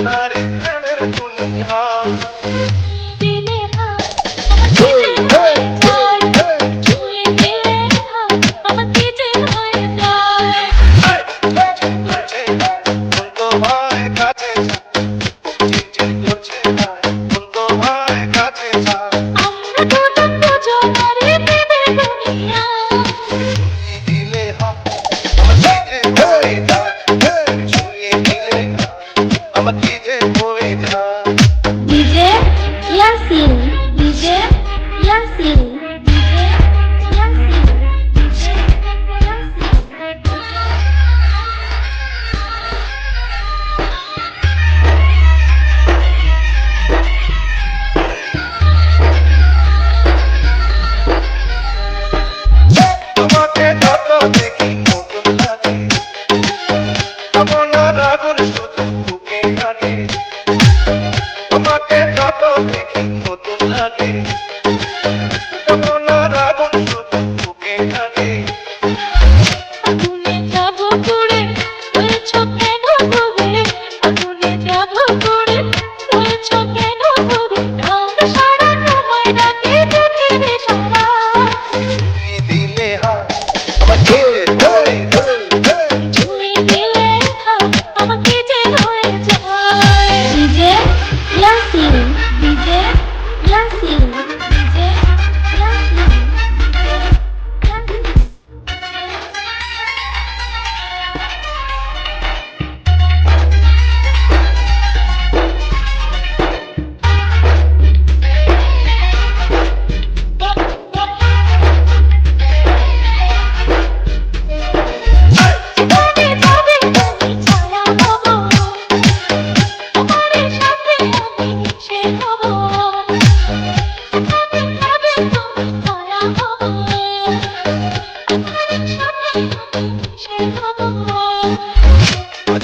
আমার প্রাণের দুনিয়া Hey! ইয়াসিন ইজে ইয়াসিন।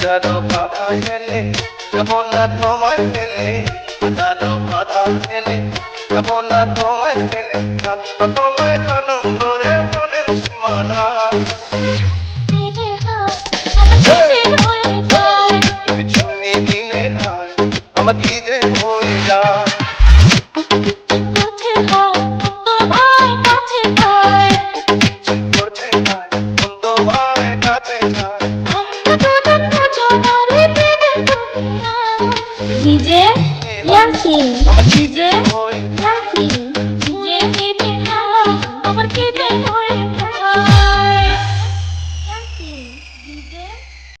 জানো কথা ফেলে কেমন না তোমায় ফেলে জানো কথা ফেলে কেমন না তোমায় ফেলে তোমায় আনন্দ রে মনের সীমানা। আমার কি যে হয়ে যায়। 기재 야심 기재 야심